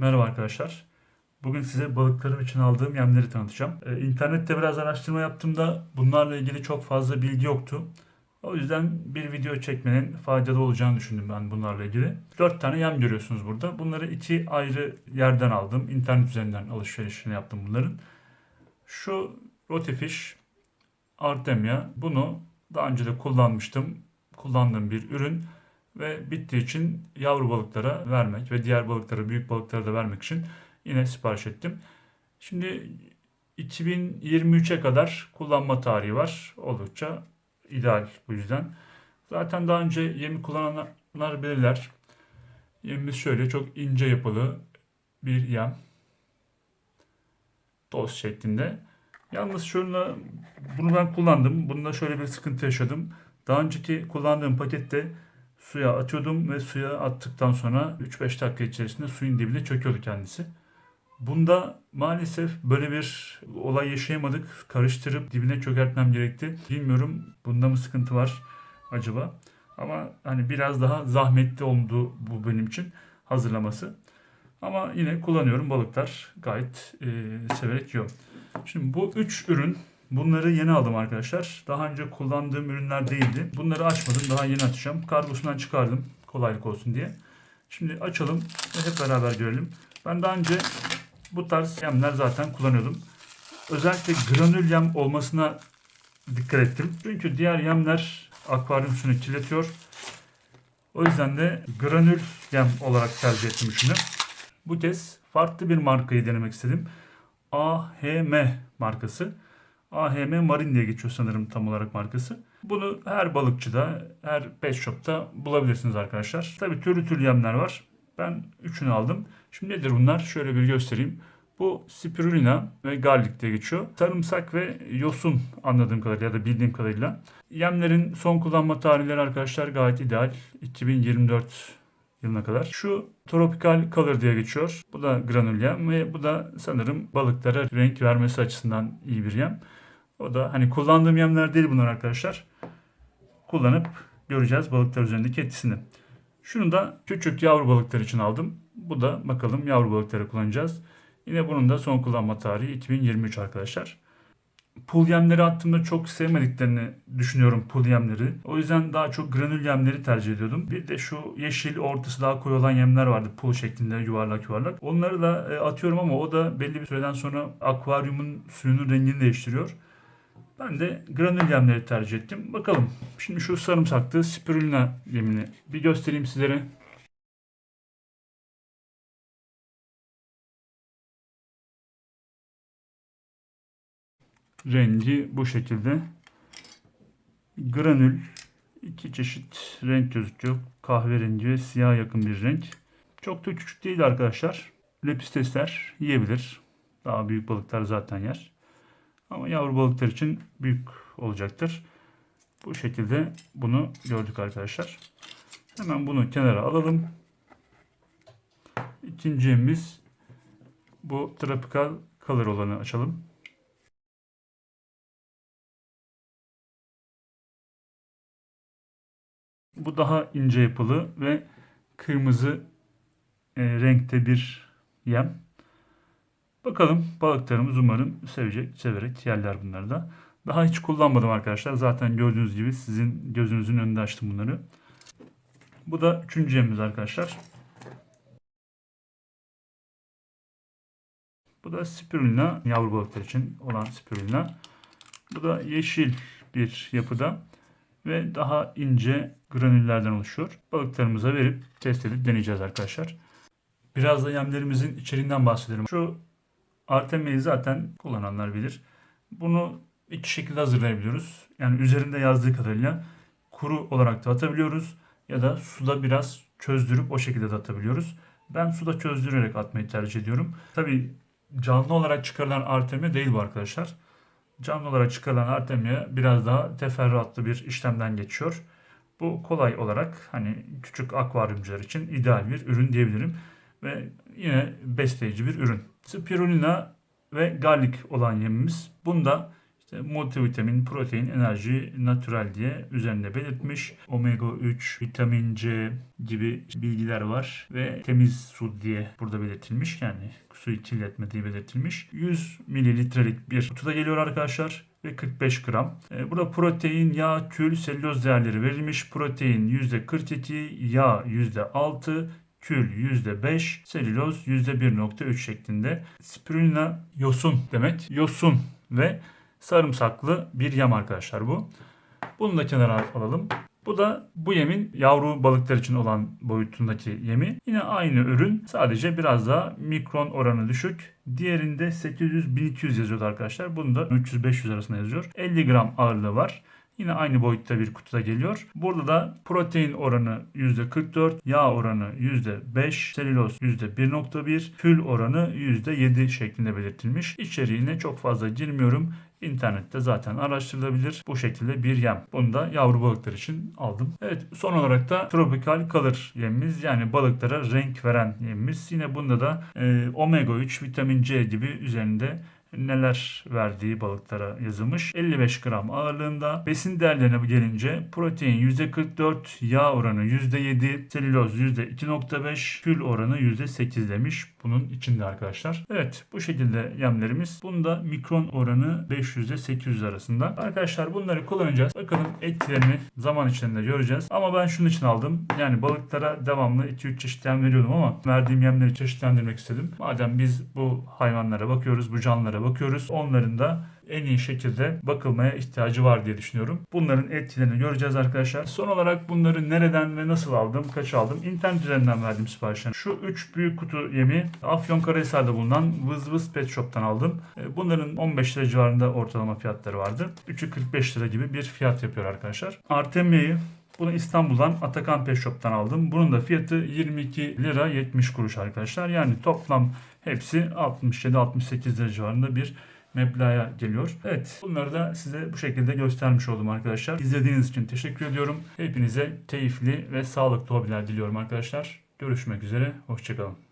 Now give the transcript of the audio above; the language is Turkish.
Merhaba arkadaşlar. Bugün size balıklarım için aldığım yemleri tanıtacağım. Ee, İnternette biraz araştırma yaptığımda bunlarla ilgili çok fazla bilgi yoktu. O yüzden bir video çekmenin faydalı olacağını düşündüm ben bunlarla ilgili. 4 tane yem görüyorsunuz burada. Bunları iki ayrı yerden aldım. İnternet üzerinden alışverişini yaptım bunların. Şu Rotifish Artemia. Bunu daha önce de kullanmıştım. Kullandığım bir ürün ve bittiği için yavru balıklara vermek ve diğer balıklara, büyük balıklara da vermek için yine sipariş ettim. Şimdi 2023'e kadar kullanma tarihi var. Oldukça ideal bu yüzden. Zaten daha önce yemi kullananlar bilirler. Yemimiz şöyle çok ince yapılı bir yem. Toz şeklinde. Yalnız şöyle bunu ben kullandım. Bunda şöyle bir sıkıntı yaşadım. Daha önceki kullandığım pakette suya atıyordum ve suya attıktan sonra 3-5 dakika içerisinde suyun dibine çöküyordu kendisi. Bunda maalesef böyle bir olay yaşayamadık. Karıştırıp dibine çökertmem gerekti. Bilmiyorum bunda mı sıkıntı var acaba. Ama hani biraz daha zahmetli oldu bu benim için hazırlaması. Ama yine kullanıyorum balıklar gayet e, severek yiyor. Şimdi bu üç ürün bunları yeni aldım arkadaşlar. Daha önce kullandığım ürünler değildi. Bunları açmadım daha yeni açacağım. Kargosundan çıkardım kolaylık olsun diye. Şimdi açalım ve hep beraber görelim. Ben daha önce bu tarz yemler zaten kullanıyordum. Özellikle granül yem olmasına dikkat ettim. Çünkü diğer yemler akvaryum suyunu kirletiyor. O yüzden de granül yem olarak tercih ettim üçünü. Bu kez farklı bir markayı denemek istedim. AHM markası. AHM Marin diye geçiyor sanırım tam olarak markası. Bunu her balıkçıda, her pet shop'ta bulabilirsiniz arkadaşlar. Tabi türlü türlü yemler var. Ben üçünü aldım. Şimdi nedir bunlar? Şöyle bir göstereyim. Bu spirulina ve garlic diye geçiyor. Sarımsak ve yosun anladığım kadarıyla ya da bildiğim kadarıyla. Yemlerin son kullanma tarihleri arkadaşlar gayet ideal. 2024 yılına kadar. Şu Tropical Color diye geçiyor. Bu da granül yem ve bu da sanırım balıklara renk vermesi açısından iyi bir yem. O da hani kullandığım yemler değil bunlar arkadaşlar. Kullanıp göreceğiz balıklar üzerindeki etkisini. Şunu da küçük yavru balıklar için aldım. Bu da bakalım yavru balıkları kullanacağız. Yine bunun da son kullanma tarihi 2023 arkadaşlar. Pul yemleri attığımda çok sevmediklerini düşünüyorum pul yemleri. O yüzden daha çok granül yemleri tercih ediyordum. Bir de şu yeşil ortası daha koyu olan yemler vardı pul şeklinde yuvarlak yuvarlak. Onları da e, atıyorum ama o da belli bir süreden sonra akvaryumun suyunun rengini değiştiriyor. Ben de granül yemleri tercih ettim. Bakalım. Şimdi şu sarımsaklı spirulina yemini bir göstereyim sizlere. Rengi bu şekilde. Granül iki çeşit renk gözüküyor. Kahverengi ve siyah yakın bir renk. Çok da küçük değil arkadaşlar. Lepistesler yiyebilir. Daha büyük balıklar zaten yer. Ama yavru balıklar için büyük olacaktır. Bu şekilde bunu gördük arkadaşlar. Hemen bunu kenara alalım. İkinci yemimiz bu tropical color olanı açalım. Bu daha ince yapılı ve kırmızı e, renkte bir yem. Bakalım balıklarımız umarım sevecek, severek yerler bunları da. Daha hiç kullanmadım arkadaşlar. Zaten gördüğünüz gibi sizin gözünüzün önünde açtım bunları. Bu da üçüncü yemimiz arkadaşlar. Bu da spirulina, yavru balıklar için olan spirulina. Bu da yeşil bir yapıda ve daha ince granüllerden oluşuyor. Balıklarımıza verip test edip deneyeceğiz arkadaşlar. Biraz da yemlerimizin içeriğinden bahsedelim. Şu Artemia'yı zaten kullananlar bilir. Bunu iki şekilde hazırlayabiliyoruz. Yani üzerinde yazdığı kadarıyla kuru olarak da atabiliyoruz ya da suda biraz çözdürüp o şekilde de atabiliyoruz. Ben suda çözdürerek atmayı tercih ediyorum. Tabi canlı olarak çıkarılan Artemia değil bu arkadaşlar. Canlı olarak çıkarılan Artemia biraz daha teferruatlı bir işlemden geçiyor. Bu kolay olarak hani küçük akvaryumcular için ideal bir ürün diyebilirim. Ve yine besleyici bir ürün. Spirulina ve garlic olan yemimiz. Bunda İşte multivitamin, protein, enerji, natürel diye üzerinde belirtmiş. Omega 3, vitamin C gibi bilgiler var ve temiz su diye burada belirtilmiş. Yani suyu kirletmediği belirtilmiş. 100 mililitrelik bir kutuda geliyor arkadaşlar ve 45 gram. E, Burada protein, yağ, kül, selüloz değerleri verilmiş. Protein %42, yağ %6, kül %5, selüloz %1.3 şeklinde. Spirulina yosun demek. Yosun ve sarımsaklı bir yem arkadaşlar bu. Bunu da kenara alalım. Bu da bu yemin yavru balıklar için olan boyutundaki yemi. Yine aynı ürün sadece biraz daha mikron oranı düşük. Diğerinde 800-1200 yazıyordu arkadaşlar. Bunda 300-500 arasında yazıyor. 50 gram ağırlığı var. Yine aynı boyutta bir kutuda geliyor. Burada da protein oranı %44, yağ oranı %5, selüloz %1.1, kül oranı %7 şeklinde belirtilmiş. İçeriğine çok fazla girmiyorum. İnternette zaten araştırılabilir. Bu şekilde bir yem. Bunu da yavru balıklar için aldım. Evet son olarak da Tropical Color yemimiz yani balıklara renk veren yemimiz. Yine bunda da e, omega 3, vitamin C gibi üzerinde neler verdiği balıklara yazılmış. 55 gram ağırlığında. Besin değerlerine gelince protein %44, yağ oranı %7, selüloz %2.5, kül oranı %8 demiş bunun içinde arkadaşlar. Evet bu şekilde yemlerimiz. Bunda mikron oranı 500 ile 800 arasında. Arkadaşlar bunları kullanacağız. Bakalım etkilerini zaman içinde göreceğiz. Ama ben şunun için aldım. Yani balıklara devamlı 2-3 çeşit yem veriyordum ama verdiğim yemleri çeşitlendirmek istedim. Madem biz bu hayvanlara bakıyoruz, bu canlılara bakıyoruz. Onların da en iyi şekilde bakılmaya ihtiyacı var diye düşünüyorum. Bunların etkilerini göreceğiz arkadaşlar. Son olarak bunları nereden ve nasıl aldım, kaç aldım? İnternet üzerinden verdim siparişlerini. Şu 3 büyük kutu yemi Afyonkarahisar'da bulunan Vız Vız Pet Shop'tan aldım. E, Bunların 15 lira civarında ortalama fiyatları vardı. 3'ü 45 lira gibi bir fiyat yapıyor arkadaşlar. Artemia'yı bunu İstanbul'dan Atakan Pet Shop'tan aldım. Bunun da fiyatı 22 lira 70 kuruş arkadaşlar. Yani toplam hepsi 67-68 lira civarında bir meblağa geliyor. Evet bunları da size bu şekilde göstermiş oldum arkadaşlar. İzlediğiniz için teşekkür ediyorum. Hepinize keyifli ve sağlıklı hobiler diliyorum arkadaşlar. Görüşmek üzere. Hoşçakalın.